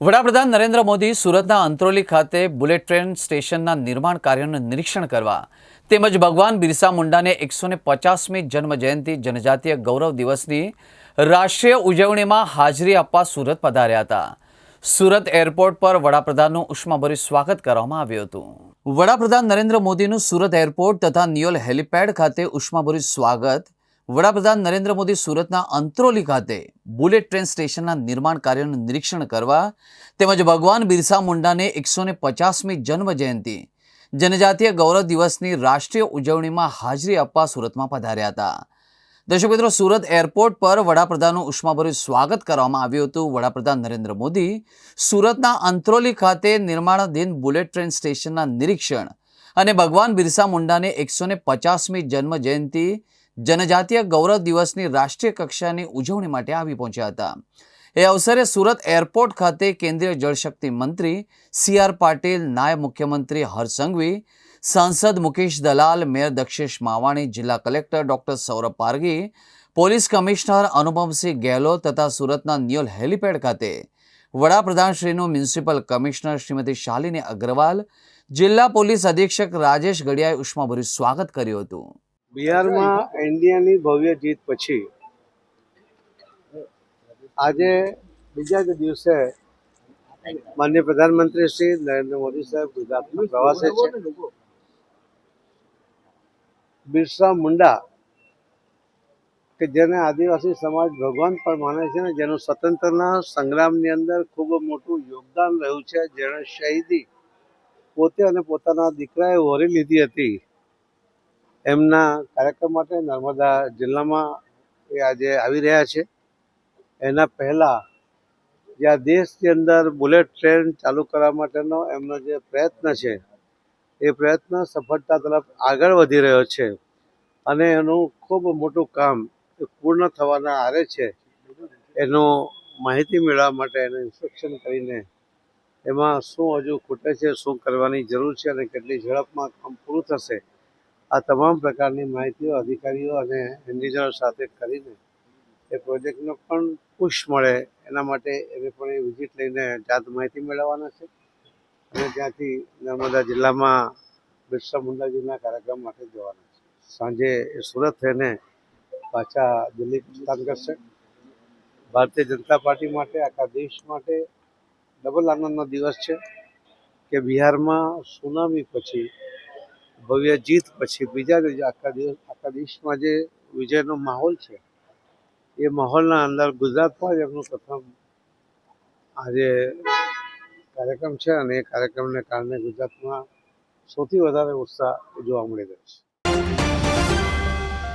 વડાપ્રધાન નરેન્દ્ર મોદી સુરતના અંત્રોલી ખાતે બુલેટ ટ્રેન સ્ટેશનના નિર્માણ કાર્યનું નિરીક્ષણ કરવા તેમજ ભગવાન બિરસા મુંડાને એકસો ને પચાસમી જન્મ જયંતિ જનજાતીય ગૌરવ દિવસની રાષ્ટ્રીય ઉજવણીમાં હાજરી આપવા સુરત પધાર્યા હતા. સુરત એરપોર્ટ પર વડાપ્રધાનનું ઉષ્માભર્યું સ્વાગત કરવામાં આવ્યું હતું. વડાપ્રધાન નરેન્દ્ર મોદીનું સુરત એરપોર્ટ તથા નિયોલ હેલિપેડ ખાતે ઉષ્માભર્યું સ્વાગત વડાપ્રધાન નરેન્દ્ર મોદી સુરતના અંત્રોલી ખાતે બુલેટ ટ્રેન સ્ટેશનના નિર્માણ કાર્યનું નિરીક્ષણ કરવા તેમજ ભગવાન બિરસા મુંડાને એકસો ને પચાસમી જન્મજયંતિ, જનજાતીય ગૌરવ દિવસની રાષ્ટ્રીય ઉજવણીમાં હાજરી આપવા સુરતમાં પધાર્યા હતા. દર્શક મિત્રો, સુરત એરપોર્ટ પર વડાપ્રધાનનું ઉષ્માભર્યું સ્વાગત કરવામાં આવ્યું હતું. વડાપ્રધાન નરેન્દ્ર મોદી સુરતના અંત્રોલી ખાતે નિર્માણાધીન બુલેટ ટ્રેન સ્ટેશનના નિરીક્ષણ અને ભગવાન બિરસા મુંડાને એકસો ને પચાસમી જન્મ જયંતિ જનજાતીય ગૌરવ દિવસની રાષ્ટ્રીય કક્ષાની ઉજવણી માટે આવી પહોંચ્યા હતા. એ અવસરે સુરત એરપોર્ટ ખાતે કેન્દ્રીય જળશક્તિ મંત્રી સી આર પાટીલ, નાયબ મુખ્યમંત્રી હર્ષ સંઘવી, સાંસદ મુકેશ દલાલ, મેયર દક્ષેશ માવાણી, જિલ્લા collector doctor Saurabh Pargi police commissioner Anupamsinh Gehlot તથા સુરતના નિયોલ હેલિપેડ ખાતે વડાપ્રધાનશ્રીનું મ્યુનિસિપલ કમિશનર શ્રીમતી શાલિની અગ્રવાલ, જિલ્લા પોલીસ અધિક્ષક રાજેશ ગડિયાએ ઉષ્માભર્યું સ્વાગત કર્યું હતું. બિહારમાં એનડીએની ભવ્ય જીત પછી આજે બીજા જ દિવસે માન્ય પ્રધાનમંત્રી શ્રી નરેન્દ્ર મોદી સાહેબ ગુજરાતમાં પ્રવાસે છે. બિરસા મુંડા, કે જેને આદિવાસી સમાજ ભગવાન પણ માને છે ને, જેનું સ્વતંત્રના સંગ્રામની અંદર ખૂબ મોટું યોગદાન રહ્યું છે, જેણે શહીદી પોતે અને પોતાના દીકરાએ વરી લીધી હતી. એમના કાર્યક્રમ માટે નર્મદા જિલ્લામાં એ આજે આવી રહ્યા છે. એના પહેલાં જે આ દેશની અંદર બુલેટ ટ્રેન ચાલુ કરવા માટેનો એમનો જે પ્રયત્ન છે, એ પ્રયત્ન સફળતા તરફ આગળ વધી રહ્યો છે અને એનું ખૂબ મોટું કામ પૂર્ણ થવાના આરે છે. એનો માહિતી મેળવવા માટે એને ઇન્સ્પેક્શન કરીને એમાં શું હજુ ખૂટે છે, શું કરવાની જરૂર છે અને કેટલી ઝડપમાં કામ પૂરું થશે આ તમામ પ્રકારની માહિતીઓ અધિકારીઓ અને એન્જિનિયરો સાથે કરીને એ પ્રોજેક્ટનો પણ પુશ મળે એના માટે એને પણ એ વિઝિટ લઈને જાત માહિતી મેળવવાના છે. અને ત્યાંથી નર્મદા જિલ્લામાં બિરસા મુંડાજીના કાર્યક્રમ માટે જવાના છે. સાંજે એ સુરત થઈને પાછા દિલ્હી પ્રસ્થાન કરશે. ભારતીય જનતા પાર્ટી માટે, આખા દેશ માટે ડબલ આનંદનો દિવસ છે કે બિહારમાં સુનામી પછી ભવ્ય જીત પછી બીજા દિવસે આખા દિવસ, આખા દેશમાં જે વિજયનો માહોલ છે, એ માહોલના અંદર ગુજરાતમાં જ એમનું પ્રથમ આજે કાર્યક્રમ છે અને એ કાર્યક્રમને કારણે ગુજરાતમાં સૌથી વધારે ઉત્સાહ જોવા મળી રહ્યો છે.